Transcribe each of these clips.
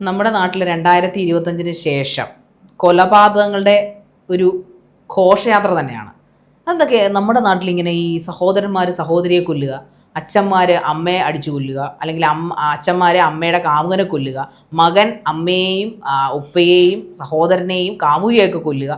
നമ്മുടെ നാട്ടിൽ രണ്ടായിരത്തി ഇരുപത്തഞ്ചിന് ശേഷം കൊലപാതകങ്ങളുടെ ഒരു ഘോഷയാത്ര തന്നെയാണ്. അതൊക്കെ നമ്മുടെ നാട്ടിൽ ഇങ്ങനെ ഈ സഹോദരന്മാർ സഹോദരിയെ കൊല്ലുക അച്ഛന്മാർ അമ്മയെ അടിച്ചു കൊല്ലുക അല്ലെങ്കിൽ അമ്മ അച്ഛന്മാരെ അമ്മയുടെ കാമുകനെ കൊല്ലുക മകൻ അമ്മയെയും ഉപ്പയെയും സഹോദരനെയും കാമുകയൊക്കെ കൊല്ലുക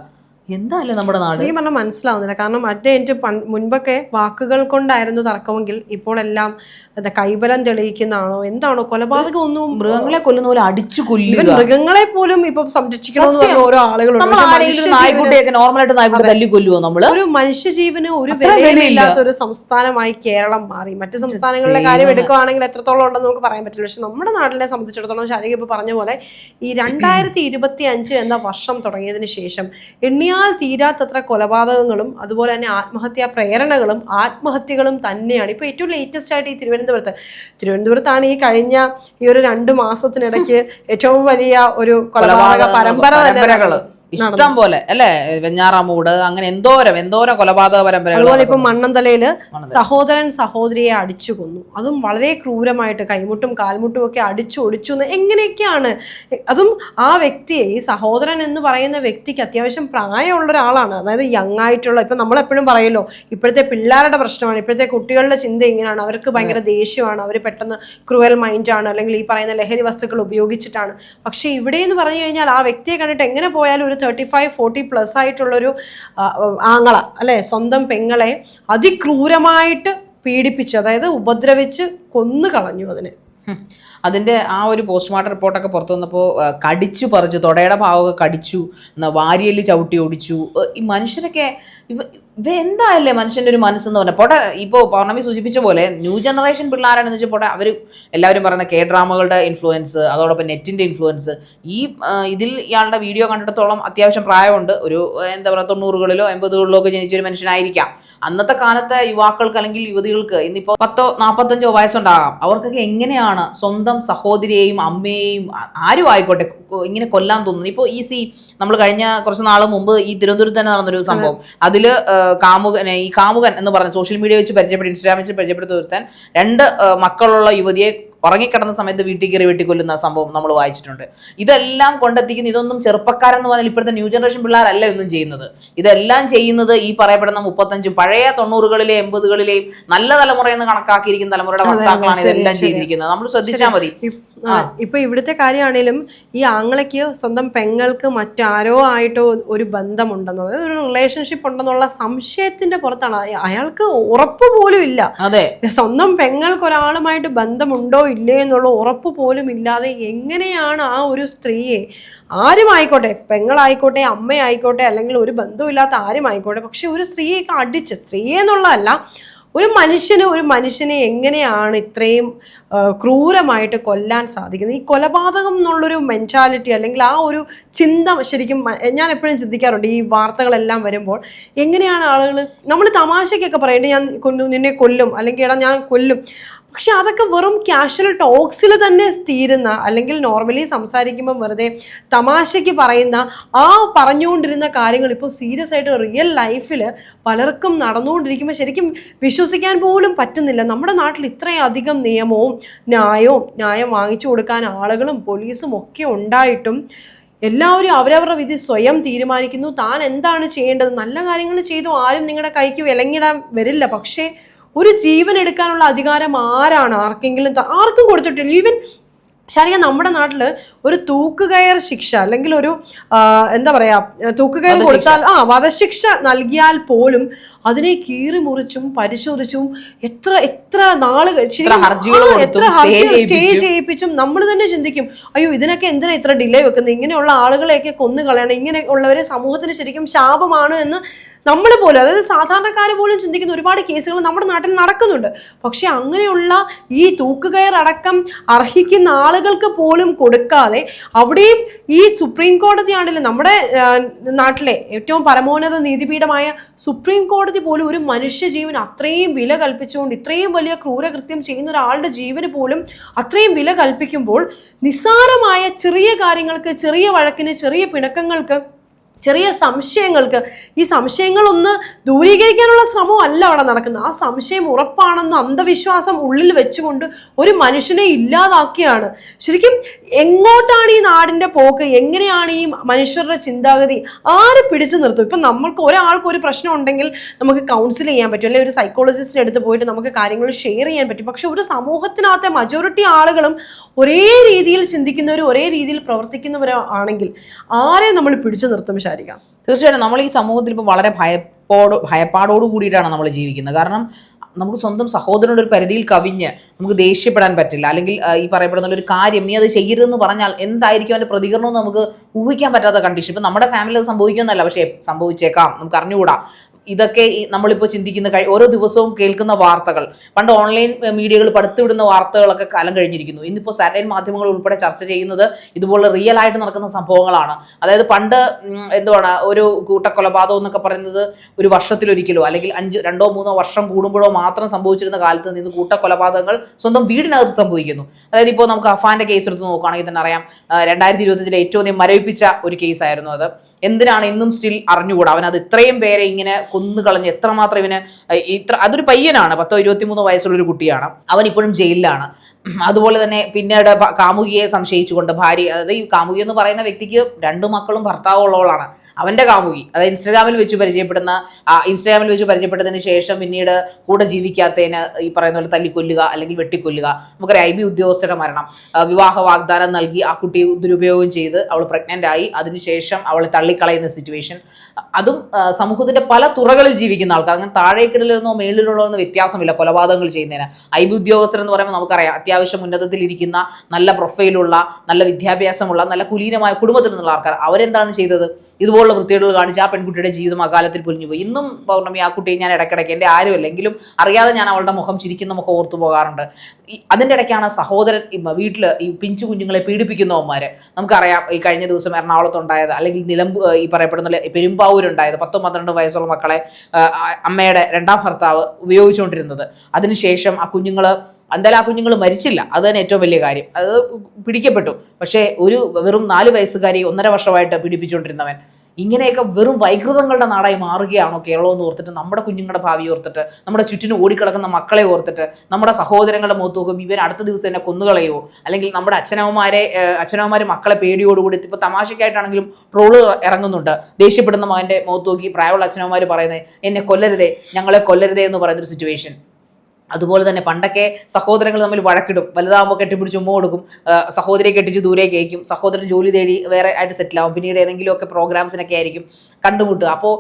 എന്തായാലും നമ്മുടെ നാട്? ഈ പറഞ്ഞാൽ മനസ്സിലാവുന്നില്ല. കാരണം അറ്റ് എന്റെ മുൻപൊക്കെ വാക്കുകൾ കൊണ്ടായിരുന്നു തർക്കമെങ്കിൽ ഇപ്പോൾ എല്ലാം എന്താ കൈബലം തെളിയിക്കുന്നതാണോ? എന്താണോ? കൊലപാതകം ഒന്നും മൃഗങ്ങളെ കൊല്ലുന്ന പോലെ അടിച്ചു കൊല്ലുക. മൃഗങ്ങളെ പോലും ഇപ്പൊ സംരക്ഷിക്കണമെന്ന് പറഞ്ഞ ഓരോ ആളുകളുണ്ട്. നോർമലായിട്ട് നായ്ക്കുട്ടി തല്ലി കൊല്ലുവോ നമ്മൾ? ഒരു മനുഷ്യജീവന് ഒരു. വിലയില്ലാത്ത ഒരു സംസ്ഥാനമായി കേരളം മാറി. മറ്റു സംസ്ഥാനങ്ങളിലെ കാര്യം എടുക്കുകയാണെങ്കിൽ എത്രത്തോളം ഉണ്ടെന്ന് നമുക്ക് പറയാൻ പറ്റില്ല. പക്ഷെ നമ്മുടെ നാടിനെ സംബന്ധിച്ചിടത്തോളം ശാരീരിക ഇപ്പൊ പറഞ്ഞ പോലെ ഈ രണ്ടായിരത്തി ഇരുപത്തി അഞ്ച് എന്ന വർഷം തുടങ്ങിയതിന് ശേഷം എണ്ണിയാൽ തീരാത്തത്ര കൊലപാതകങ്ങളും അതുപോലെ തന്നെ ആത്മഹത്യാ പ്രേരണകളും ആത്മഹത്യകളും തന്നെയാണ്. ഇപ്പോൾ ഏറ്റവും ലേറ്റസ്റ്റ് ആയിട്ട് ഈ തിരുവനന്തപുരത്ത് തിരുവനന്തപുരത്താണ് ഈ കഴിഞ്ഞ ഈ ഒരു രണ്ട് മാസത്തിനിടയ്ക്ക് ഏറ്റവും വലിയ ഒരു കൊലപാതക പരമ്പര തന്നെ ഇഷ്ടം പോലെ. അല്ലേ? വെഞ്ഞാറമൂട് അങ്ങനെ എന്തോരം എന്തോരം കൊലപാതക പരമ്പര അതുപോലെ ഇപ്പൊ മണ്ണന്തലയിൽ സഹോദരൻ സഹോദരിയെ അടിച്ചു കൊന്നു. അതും വളരെ ക്രൂരമായിട്ട് കൈമുട്ടും കാൽമുട്ടും ഒക്കെ അടിച്ചു ഒടിച്ചു എന്ന് എങ്ങനെയൊക്കെയാണ്? അതും ആ വ്യക്തിയെ ഈ സഹോദരൻ എന്ന് പറയുന്ന വ്യക്തിക്ക് അത്യാവശ്യം പ്രായമുള്ള ഒരാളാണ്. അതായത് യങ് ആയിട്ടുള്ള ഇപ്പൊ നമ്മൾ എപ്പോഴും പറയല്ലോ ഇപ്പോഴത്തെ പിള്ളേരുടെ പ്രശ്നമാണ് ഇപ്പോഴത്തെ കുട്ടികളുടെ ചിന്ത ഇങ്ങനെയാണ് അവർക്ക് ഭയങ്കര ദേഷ്യമാണ് അവർ പെട്ടെന്ന് ക്രൂവൽ മൈൻഡാണ് അല്ലെങ്കിൽ ഈ പറയുന്ന ലഹരി വസ്തുക്കൾ ഉപയോഗിച്ചിട്ടാണ്. പക്ഷേ ഇവിടെ എന്ന് പറഞ്ഞു കഴിഞ്ഞാൽ ആ വ്യക്തിയെ കണ്ടിട്ട് എങ്ങനെ പോയാലും ഒരു തേർട്ടി ഫൈവ് ഫോർട്ടി പ്ലസ് ആയിട്ടുള്ളൊരു ആങ്ങള അല്ലെ? സ്വന്തം പെങ്ങളെ അതിക്രൂരമായിട്ട് പീഡിപ്പിച്ച് അതായത് ഉപദ്രവിച്ച് കൊന്നു കളഞ്ഞു അതിനെ. അതിന്റെ ആ ഒരു പോസ്റ്റ്മോർട്ടം റിപ്പോർട്ടൊക്കെ പുറത്തു വന്നപ്പോൾ കടിച്ചു പറിച്ചു തൊടയുടെ ഭാവമൊക്കെ കടിച്ചു വാരിയൽ ചവിട്ടി ഓടിച്ചു. ഈ മനുഷ്യരൊക്കെ ഇവ എന്തായല്ലേ മനുഷ്യന്റെ ഒരു മനസ്സെന്ന് പറഞ്ഞാൽ പോട്ടെ ഇപ്പോൾ പൗർണമി സൂചിപ്പിച്ച പോലെ ന്യൂ ജനറേഷൻ പിള്ളേരാണെന്ന് വെച്ചാൽ പോട്ടെ അവർ എല്ലാവരും പറയുന്ന കെ ഡ്രാമകളുടെ ഇൻഫ്ലുവൻസ് അതോടൊപ്പം നെറ്റിന്റെ ഇൻഫ്ലുവൻസ് ഈ ഇതിൽ ഇയാളുടെ വീഡിയോ കണ്ടിടത്തോളം അത്യാവശ്യം പ്രായമുണ്ട്. ഒരു എന്താ പറയുക തൊണ്ണൂറുകളിലോ എൺപതുകളിലോ ഒക്കെ ജനിച്ചൊരു മനുഷ്യനായിരിക്കാം. അന്നത്തെ കാലത്തെ യുവാക്കൾക്ക് അല്ലെങ്കിൽ യുവതികൾക്ക് ഇന്നിപ്പോ പത്തോ നാൽപ്പത്തഞ്ചോ വയസ്സുണ്ടാകാം. അവർക്കൊക്കെ എങ്ങനെയാണ് സ്വന്തം സഹോദരിയെയും അമ്മയെയും ആരും ആയിക്കോട്ടെ ഇങ്ങനെ കൊല്ലാൻ തോന്നുന്നു ഇപ്പോൾ ഈ സി നമ്മൾ കഴിഞ്ഞ കുറച്ച് നാൾ മുമ്പ് ഈ തിരുവനന്തപുരത്ത് തന്നെ നടന്നൊരു സംഭവം. അതിൽ ആ, കാമുകനെ ഈ കാമുകൻ എന്ന് പറഞ്ഞ സോഷ്യൽ മീഡിയ വെച്ച് പരിചയപ്പെട്ട് ഇൻസ്റ്റാഗ്രാമിൽ വെച്ച് പരിചയപ്പെടുത്തി ഒരുത്താൻ രണ്ട് മക്കളുള്ള യുവതിയെ ഉറങ്ങിക്കിടന്ന സമയത്ത് വീട്ടിൽ കയറി വെട്ടിക്കൊല്ലുന്ന സംഭവം നമ്മൾ വായിച്ചിട്ടുണ്ട്. ഇതെല്ലാം കൊണ്ടെത്തിക്കുന്ന ഇതൊന്നും ചെറുപ്പക്കാരെന്ന് പറഞ്ഞാൽ ഇപ്പോഴത്തെ ന്യൂ ജനറേഷൻ പിള്ളേരല്ല ഒന്നും ചെയ്യുന്നത്. ഇതെല്ലാം ചെയ്യുന്നത് ഈ പറയപ്പെടുന്ന മുപ്പത്തഞ്ചും പഴയ തൊണ്ണൂറുകളിലെ എൺപതുകളിലെയും നല്ല തലമുറയെന്ന് കണക്കാക്കിയിരിക്കുന്ന തലമുറയുടെ ഭർത്താക്കളാണ് ഇതെല്ലാം ചെയ്തിരിക്കുന്നത്. നമ്മൾ ശ്രദ്ധിച്ചാൽ മതി. ഇപ്പൊ ഇവിടുത്തെ കാര്യമാണേലും ഈ ആങ്ങളയ്ക്ക് സ്വന്തം പെങ്ങൾക്ക് മറ്റാരോ ആയിട്ടോ ഒരു ബന്ധമുണ്ടെന്നോ അതായത് ഒരു റിലേഷൻഷിപ്പ് ഉണ്ടെന്നുള്ള സംശയത്തിന്റെ പുറത്താണ്. അയാൾക്ക് ഉറപ്പ് പോലും ഇല്ല. അതെ. സ്വന്തം പെങ്ങൾക്ക് ഒരാളുമായിട്ട് ബന്ധമുണ്ടോ ഇല്ലേ എന്നുള്ള ഉറപ്പ് പോലും ഇല്ലാതെ എങ്ങനെയാണ് ആ ഒരു സ്ത്രീയെ ആരുമായിക്കോട്ടെ പെങ്ങളായിക്കോട്ടെ അമ്മയായിക്കോട്ടെ അല്ലെങ്കിൽ ഒരു ബന്ധമില്ലാത്ത ആരുമായിക്കോട്ടെ പക്ഷെ ഒരു സ്ത്രീയൊക്കെ അടിച്ച് സ്ത്രീയെ എന്നുള്ളതല്ല ഒരു മനുഷ്യന് ഒരു മനുഷ്യനെ എങ്ങനെയാണ് ഇത്രയും ക്രൂരമായിട്ട് കൊല്ലാൻ സാധിക്കുന്നത്? ഈ കൊലപാതകം എന്നുള്ളൊരു മെന്റാലിറ്റി അല്ലെങ്കിൽ ആ ഒരു ചിന്ത ശരിക്കും ഞാൻ എപ്പോഴും ചിന്തിക്കാറുണ്ട് ഈ വാർത്തകളെല്ലാം വരുമ്പോൾ എങ്ങനെയാണ് ആളുകൾ നമ്മൾ തമാശയ്ക്കൊക്കെ പറയേണ്ടത് ഞാൻ നിന്നെ കൊല്ലും അല്ലെങ്കിൽ എടാ ഞാൻ കൊല്ലും പക്ഷെ അതൊക്കെ വെറും ക്യാഷ്വൽ ടോക്സിൽ തന്നെ തീരുന്ന അല്ലെങ്കിൽ നോർമലി സംസാരിക്കുമ്പോൾ വെറുതെ തമാശയ്ക്ക് പറയുന്ന ആ പറഞ്ഞുകൊണ്ടിരുന്ന കാര്യങ്ങൾ ഇപ്പോൾ സീരിയസ് ആയിട്ട് റിയൽ ലൈഫിൽ പലർക്കും നടന്നുകൊണ്ടിരിക്കുമ്പോൾ ശരിക്കും വിശ്വസിക്കാൻ പോലും പറ്റുന്നില്ല. നമ്മുടെ നാട്ടിൽ ഇത്രയധികം നിയമവും ന്യായവും ന്യായം വാങ്ങിച്ചു കൊടുക്കാൻ ആളുകളും പോലീസും ഒക്കെ ഉണ്ടായിട്ടും എല്ലാവരും അവരവരുടെ വിധി സ്വയം തീരുമാനിക്കുന്നു. താൻ എന്താണ് ചെയ്യേണ്ടത്? നല്ല കാര്യങ്ങൾ ചെയ്തു. ആരും നിങ്ങളുടെ കൈക്ക് വിലങ്ങിടാൻ വരില്ല. പക്ഷേ ഒരു ജീവൻ എടുക്കാനുള്ള അധികാരം ആരാണ്? ആർക്കെങ്കിലും ആർക്കും കൊടുത്തിട്ടില്ല. ഈവൻ ശരിയാ നമ്മുടെ നാട്ടിൽ ഒരു തൂക്കുകയർ ശിക്ഷ അല്ലെങ്കിൽ ഒരു എന്താ പറയാ തൂക്കുകയർ കൊടുത്താൽ ആ വധശിക്ഷ നൽകിയാൽ പോലും അതിനെ കീറി മുറിച്ചും പരിശോധിച്ചും എത്ര എത്ര കൊടുത്തും, എത്ര സ്റ്റേ ചെയ്യിപ്പിച്ചും. ചെയ്യിപ്പിച്ചും നമ്മൾ തന്നെ ചിന്തിക്കും അയ്യോ ഇതിനൊക്കെ എന്തിനാ ഇത്ര ഡിലേ വെക്കുന്നത് ഇങ്ങനെയുള്ള ആളുകളെയൊക്കെ കൊന്നു കളയണം. ഇങ്ങനെ ഉള്ളവരെ സമൂഹത്തിന് ശരിക്കും ശാപമാണ് എന്ന് നമ്മൾ പോലും അതായത് സാധാരണക്കാരെ പോലും ചിന്തിക്കുന്ന ഒരുപാട് കേസുകൾ നമ്മുടെ നാട്ടിൽ നടക്കുന്നുണ്ട്. പക്ഷെ അങ്ങനെയുള്ള ഈ തൂക്കുകയർ അടക്കം അർഹിക്കുന്ന ആളുകൾക്ക് പോലും കൊടുക്കാതെ അവിടെയും ഈ സുപ്രീം കോടതിയാണെങ്കിലും നമ്മുടെ നാട്ടിലെ ഏറ്റവും പരമോന്നത നീതിപീഠമായ സുപ്രീം കോടതി പോലും ഒരു മനുഷ്യജീവൻ അത്രയും വില കൽപ്പിച്ചുകൊണ്ട് ഇത്രയും വലിയ ക്രൂരകൃത്യം ചെയ്യുന്ന ഒരാളുടെ ജീവന് പോലും അത്രയും വില കൽപ്പിക്കുമ്പോൾ നിസ്സാരമായ ചെറിയ കാര്യങ്ങൾക്ക് ചെറിയ വഴക്കിന് ചെറിയ പിണക്കങ്ങൾക്ക് ചെറിയ സംശയങ്ങൾക്ക്. ഈ സംശയങ്ങളൊന്ന് ദൂരീകരിക്കാനുള്ള ശ്രമം അല്ല അവിടെ നടക്കുന്നത്. ആ സംശയം ഉറപ്പാണെന്ന് അന്ധവിശ്വാസം ഉള്ളിൽ വെച്ചുകൊണ്ട് ഒരു മനുഷ്യനെ ഇല്ലാതാക്കിയാണ്. ശരിക്കും എങ്ങോട്ടാണ് ഈ നാടിന്റെ പോക്ക്? എങ്ങനെയാണ് ഈ മനുഷ്യരുടെ ചിന്താഗതി? ആര് പിടിച്ചു നിർത്തും? ഇപ്പം നമ്മൾക്ക് ഒരാൾക്ക് ഒരു പ്രശ്നം ഉണ്ടെങ്കിൽ നമുക്ക് കൗൺസിൽ ചെയ്യാൻ പറ്റും. അല്ലെങ്കിൽ ഒരു സൈക്കോളജിസ്റ്റിന്റെ അടുത്ത് പോയിട്ട് നമുക്ക് കാര്യങ്ങൾ ഷെയർ ചെയ്യാൻ പറ്റും. പക്ഷെ ഒരു സമൂഹത്തിനകത്തെ മജോറിറ്റി ആളുകളും ഒരേ രീതിയിൽ ചിന്തിക്കുന്നവരും ഒരേ രീതിയിൽ പ്രവർത്തിക്കുന്നവരും ആണെങ്കിൽ ആരെ നമ്മൾ പിടിച്ചു നിർത്തും ശാരിക തീർച്ചയായിട്ടും നമ്മൾ ഈ സമൂഹത്തിൽ ഇപ്പോൾ വളരെ ഭയപ്പോട് ഭയപ്പാടോട് കൂടിയിട്ടാണ് നമ്മൾ ജീവിക്കുന്നത്. കാരണം നമുക്ക് സ്വന്തം സഹോദരനോട് ഒരു പരിധിയിൽ കവിഞ്ഞ് നമുക്ക് ദേഷ്യപ്പെടാൻ പറ്റില്ല. അല്ലെങ്കിൽ ഈ പറയപ്പെടുന്ന ഒരു കാര്യം നീ അത് ചെയ്യരുതെന്ന് പറഞ്ഞാൽ എന്തായിരിക്കും അവന്റെ പ്രതികരണമെന്ന് നമുക്ക് ഊഹിക്കാൻ പറ്റാത്ത കണ്ടീഷൻ ഇപ്പം നമ്മുടെ ഫാമിലി അത് സംഭവിക്കുമെന്നല്ല പക്ഷേ സംഭവിച്ചേക്കാം. നമുക്ക് അറിഞ്ഞുകൂടാ. ഇതൊക്കെ നമ്മളിപ്പോൾ ചിന്തിക്കുന്ന കഴി ഓരോ ദിവസവും കേൾക്കുന്ന വാർത്തകൾ. പണ്ട് ഓൺലൈൻ മീഡിയകൾ പടുത്തുവിടുന്ന വാർത്തകളൊക്കെ കാലം കഴിഞ്ഞിരിക്കുന്നു. ഇന്നിപ്പോൾ സാറ്റലൈറ്റ് മാധ്യമങ്ങൾ ഉൾപ്പെടെ ചർച്ച ചെയ്യുന്നത് ഇതുപോലെ റിയൽ ആയിട്ട് നടക്കുന്ന സംഭവങ്ങളാണ്. അതായത് പണ്ട് എന്തുവാണ് ഒരു കൂട്ടക്കൊലപാതകം എന്നൊക്കെ പറയുന്നത് ഒരു വർഷത്തിലൊരിക്കലോ അല്ലെങ്കിൽ അഞ്ച് രണ്ടോ മൂന്നോ വർഷം കൂടുമ്പോഴോ മാത്രം സംഭവിച്ചിരുന്ന കാലത്ത് നിന്ന് കൂട്ടക്കൊലപാതകങ്ങൾ സ്വന്തം വീടിനകത്ത് സംഭവിക്കുന്നു. അതായത് ഇപ്പോൾ നമുക്ക് അഫാന്റെ കേസ് എടുത്ത് നോക്കുകയാണെങ്കിൽ തന്നെ അറിയാം. രണ്ടായിരത്തി ഇരുപത്തിയഞ്ചിലെ ഏറ്റവും അധികം മരവിപ്പിച്ച ഒരു കേസായിരുന്നു അത്. എന്തിനാണ് ഇന്നും സ്റ്റിൽ അറിഞ്ഞുകൂടാ? അവൻ അത് ഇത്രയും പേരെ ഇങ്ങനെ കൊന്നുകളഞ്ഞ് എത്രമാത്രം ഇവന് ഇത്ര അതൊരു പയ്യനാണ് പത്തോ ഇരുപത്തിമൂന്നോ വയസ്സുള്ള ഒരു കുട്ടിയാണ്. അവൻ ഇപ്പോഴും ജയിലിലാണ്. അതുപോലെ തന്നെ പിന്നീട് കാമുകിയെ സംശയിച്ചുകൊണ്ട് ഭാര്യ അതായത് ഈ കാമുകി എന്ന് പറയുന്ന വ്യക്തിക്ക് രണ്ട് മക്കളും ഭർത്താവ് ഉള്ളവളാണ് അവന്റെ കാമുകി അതായത് ഇൻസ്റ്റാഗ്രാമിൽ വെച്ച് പരിചയപ്പെടുന്ന ഇൻസ്റ്റാഗ്രാമിൽ വെച്ച് പരിചയപ്പെട്ടതിന് ശേഷം പിന്നീട് കൂടെ ജീവിക്കാത്തതിന് ഈ പറയുന്ന പോലെ തല്ലിക്കൊല്ലുക അല്ലെങ്കിൽ വെട്ടിക്കൊല്ലുക. നമുക്കൊരു ഐ ബി ഉദ്യോഗസ്ഥരുടെ മരണം. വിവാഹ വാഗ്ദാനം നൽകി ആ കുട്ടിയെ ദുരുപയോഗം ചെയ്ത് അവൾ പ്രഗ്നന്റ് ആയി. അതിനുശേഷം അവളെ തള്ളിക്കളയുന്ന സിറ്റുവേഷൻ അതും സമൂഹത്തിന്റെ പല തുറകളിൽ ജീവിക്കുന്ന ആൾക്കാർ. അങ്ങനെ താഴേക്കിടയിലൊന്നോ മേളിലുള്ളതെന്നോ വ്യത്യാസമില്ല കൊലപാതകങ്ങൾ ചെയ്യുന്നതിന്. ഐ ബി ഉദ്യോഗസ്ഥർ എന്ന് പറയുമ്പോൾ നമുക്കറിയാം അത്യാവശ്യം ഉന്നതത്തിലിരിക്കുന്ന നല്ല പ്രൊഫൈലുള്ള നല്ല വിദ്യാഭ്യാസമുള്ള നല്ല കുലീനമായ കുടുംബത്തിൽ നിന്നുള്ള ആൾക്കാർ. അവരെന്താണ് ചെയ്തത്? ഇതുപോലുള്ള വൃത്തികേടുകൾ കാണിച്ച് ആ പെൺകുട്ടിയുടെ ജീവിതം അകാലത്തിൽ പൊലിഞ്ഞു പോയി ഇന്നും പൗർണമി ആ കുട്ടിയെ ഞാൻ ഇടയ്ക്കിടയ്ക്ക് എന്റെ ആരും അല്ലെങ്കിലും അറിയാതെ ഞാൻ അവളുടെ മുഖം ചിരിക്കുന്ന മുഖം ഓർത്തു പോകാറുണ്ട്. അതിന്റെ ഇടയ്ക്കാണ് സഹോദരൻ വീട്ടിൽ ഈ പിഞ്ചു കുഞ്ഞുങ്ങളെ പീഡിപ്പിക്കുന്നവന്മാർ നമുക്കറിയാം ഈ കഴിഞ്ഞ ദിവസം എറണാകുളത്തുണ്ടായത് അല്ലെങ്കിൽ നിലമ്പ് ഈ പറയപ്പെടുന്ന പെരുമ്പാവൂരുണ്ടായത് പത്തും പന്ത്രണ്ട് വയസ്സുള്ള മക്കളെ അമ്മയുടെ രണ്ടാം ഭർത്താവ് ഉപയോഗിച്ചുകൊണ്ടിരുന്നത്. അതിനുശേഷം ആ കുഞ്ഞുങ്ങൾ എന്തായാലും ആ കുഞ്ഞുങ്ങൾ മരിച്ചില്ല. അത് തന്നെ ഏറ്റവും വലിയ കാര്യം. അത് പിടിക്കപ്പെട്ടു. പക്ഷേ ഒരു വെറും നാല് വയസ്സുകാരി ഒന്നര വർഷമായിട്ട് പീഡിപ്പിച്ചുകൊണ്ടിരുന്നവൻ ഇങ്ങനെയൊക്കെ വെറും വൈകൃതങ്ങളുടെ നാടായി മാറുകയാണോ കേരളം എന്ന് ഓർത്തിട്ട് നമ്മുടെ കുഞ്ഞുങ്ങളുടെ ഭാവി ഓർത്തിട്ട് നമ്മുടെ ചുറ്റിനും ഓടിക്കിടക്കുന്ന മക്കളെ ഓർത്തിട്ട് നമ്മുടെ സഹോദരങ്ങളുടെ മുഖത്ത് നോക്കും ഇവൻ അടുത്ത ദിവസം എന്നെ കൊന്നുകളയോ അല്ലെങ്കിൽ നമ്മുടെ അച്ഛനമ്മമാരെ അച്ഛനമ്മമാര് മക്കളെ പേടിയോടുകൂടി ഇപ്പോൾ തമാശയ്ക്കായിട്ടാണെങ്കിലും ട്രോൾ ഇറങ്ങുന്നുണ്ട്. ദേഷ്യപ്പെടുന്ന മകന്റെ മുഖത്ത് നോക്കി പ്രായമുള്ള അച്ഛനമ്മമാർ പറയുന്നത് എന്നെ കൊല്ലരുതേ ഞങ്ങളെ കൊല്ലരുതേ എന്ന് പറയുന്നൊരു സിറ്റുവേഷൻ അതുപോലെ തന്നെ പണ്ടൊക്കെ സഹോദരങ്ങൾ തമ്മിൽ വഴക്കിടും. വലുതാകുമ്പോൾ കെട്ടിപ്പിടിച്ച് ഉമ്മ കൊടുക്കും. സഹോദരിയെ കെട്ടിച്ച് ദൂരേക്ക് അയക്കും. സഹോദരൻ ജോലി തേടി വേറെ ആയിട്ട് സെറ്റിലാവും പിന്നീട് ഏതെങ്കിലുമൊക്കെ പ്രോഗ്രാംസിനൊക്കെ ആയിരിക്കും കണ്ടുമുട്ടുക. അപ്പോൾ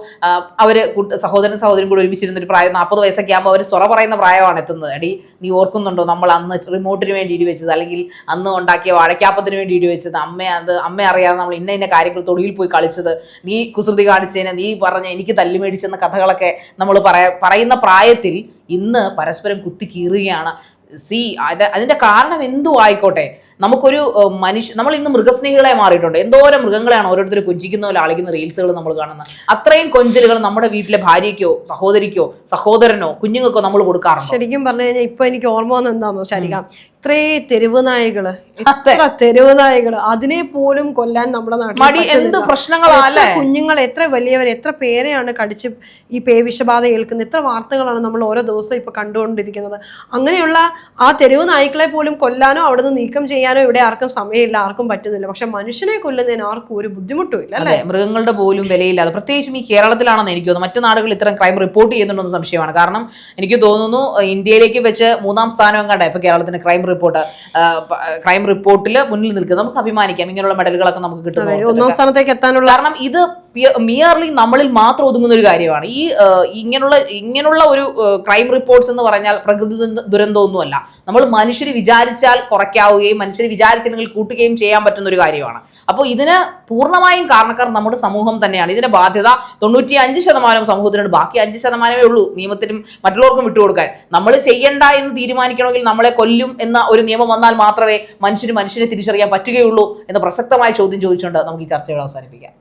അവർ സഹോദരൻ സഹോദരൻ കൂടി ഒരുമിച്ചിരുന്ന ഒരു പ്രായം നാൽപ്പത് വയസ്സൊക്കെ ആകുമ്പോൾ അവർ സ്വറ പറയുന്ന പ്രായമാണ് എത്തുന്നത്. അടി നീ ഓർക്കുന്നുണ്ടോ നമ്മൾ അന്ന് റിമോട്ടിന് വേണ്ടി ഇടി വെച്ചത്? അല്ലെങ്കിൽ അന്ന് ഉണ്ടാക്കിയ വാഴക്കാപ്പത്തിന് വേണ്ടി ഇടി വെച്ചത്? അമ്മ അത് അമ്മ അറിയാതെ നമ്മൾ ഇന്ന ഇന്ന കാര്യങ്ങൾ തൊടിയിൽ പോയി കളിച്ചത്. നീ കുസൃതി കാണിച്ചതിന് നീ പറഞ്ഞ എനിക്ക് തല്ലി മേടിച്ചെന്ന കഥകളൊക്കെ നമ്മൾ പറയ പറയുന്ന പ്രായത്തിൽ ഇന്ന് പരസ്പരം കുത്തി കീറുകയാണ് സി അത് അതിന്റെ കാരണം എന്തു ആയിക്കോട്ടെ? നമുക്കൊരു മനുഷ്യ നമ്മൾ ഇന്ന് മൃഗസ്നേഹികളെ മാറിയിട്ടുണ്ട്. എന്തോരം മൃഗങ്ങളെയാണ് ഓരോരുത്തർ കൊഞ്ചിക്കുന്ന പോലെ ആളിക്കുന്ന റീൽസുകൾ നമ്മൾ കാണുന്നത്. അത്രയും കൊഞ്ചലുകൾ നമ്മുടെ വീട്ടിലെ ഭാര്യയ്ക്കോ സഹോദരിക്കോ സഹോദരനോ കുഞ്ഞുങ്ങൾക്കോ നമ്മൾ കൊടുക്കാറുണ്ട്? ശരിക്കും പറഞ്ഞു കഴിഞ്ഞാൽ ഇപ്പൊ എനിക്ക് ഓർമ്മ വന്ന എന്താണെന്നോ ശരിക്കാം ഇത്രേ തെരുവ് നായകൾ എത്ര തെരുവ് നായകൾ അതിനെ പോലും കൊല്ലാൻ നമ്മുടെ നാട്ടിൽ എന്ത് പ്രശ്നങ്ങളാണ് പ്രശ്നങ്ങളാ കുഞ്ഞുങ്ങൾ എത്ര വലിയവർ എത്ര പേരെയാണ് കടിച്ച് ഈ പേവിഷബാധ ഏൽക്കുന്നത്? എത്ര വാർത്തകളാണ് നമ്മൾ ഓരോ ദിവസവും ഇപ്പൊ കണ്ടുകൊണ്ടിരിക്കുന്നത്? അങ്ങനെയുള്ള ആ തെരുവ് നായ്ക്കളെ പോലും കൊല്ലാനോ അവിടെ നിന്ന് നീക്കം ചെയ്യാനോ ഇവിടെ ആർക്കും സമയമില്ല ആർക്കും പറ്റുന്നില്ല. പക്ഷെ മനുഷ്യനെ കൊല്ലുന്നതിന് ആർക്കും ഒരു ബുദ്ധിമുട്ടും ഇല്ല അല്ലെ? മൃഗങ്ങളുടെ പോലും വിലയില്ലാതെ. പ്രത്യേകിച്ചും ഈ കേരളത്തിലാണെന്ന് എനിക്ക് തോന്നുന്നു. മറ്റു നാടുകളിൽ ഇത്തരം ക്രൈം റിപ്പോർട്ട് ചെയ്യുന്നുണ്ടെന്ന് സംശയമാണ്. കാരണം എനിക്ക് തോന്നുന്നു ഇന്ത്യയിലേക്ക് വെച്ച് മൂന്നാം സ്ഥാനം കണ്ട ഇപ്പൊ കേരളത്തിന്റെ ക്രൈം റിപ്പോർട്ട് ക്രൈം റിപ്പോർട്ടിൽ മുന്നിൽ നിൽക്കുന്നത്. നമുക്ക് അഭിമാനിക്കാം. ഇങ്ങനെയുള്ള മെഡലുകളൊക്കെ നമുക്ക് കിട്ടുന്നത് ഒന്നാം സ്ഥാനത്തേക്ക് എത്താനുള്ള കാരണം ഇത് മിയർലി നമ്മളിൽ മാത്രം ഒതുങ്ങുന്ന ഒരു കാര്യമാണ്. ഈ ഇങ്ങനെയുള്ള ഇങ്ങനെയുള്ള ഒരു ക്രൈം റിപ്പോർട്ട്സ് എന്ന് പറഞ്ഞാൽ പ്രകൃതി ദുരന്ത- ദുരന്തമൊന്നുമല്ല നമ്മൾ മനുഷ്യർ വിചാരിച്ചാൽ കുറയ്ക്കാവുകയും മനുഷ്യർ വിചാരിച്ചില്ലെങ്കിൽ കൂട്ടുകയും ചെയ്യാൻ പറ്റുന്ന ഒരു കാര്യമാണ്. അപ്പോൾ ഇതിന് പൂർണമായും കാരണക്കാർ നമ്മുടെ സമൂഹം തന്നെയാണ്. ഇതിന്റെ ബാധ്യത തൊണ്ണൂറ്റി അഞ്ച് ശതമാനം സമൂഹത്തിനുണ്ട്. ബാക്കി അഞ്ച് ശതമാനമേ ഉള്ളൂ നിയമത്തിനും മറ്റുള്ളവർക്കും വിട്ടുകൊടുക്കാൻ നമ്മൾ ചെയ്യണ്ട എന്ന് തീരുമാനിക്കണമെങ്കിൽ നമ്മളെ കൊല്ലും എന്ന ഒരു നിയമം വന്നാൽ മാത്രമേ മനുഷ്യന് മനുഷ്യനെ തിരിച്ചറിയാൻ പറ്റുകയുള്ളൂ എന്ന പ്രസക്തമായ ചോദ്യം ചോദിച്ചുകൊണ്ട് നമുക്ക് ഈ ചർച്ചയോട് അവസാനിപ്പിക്കാം.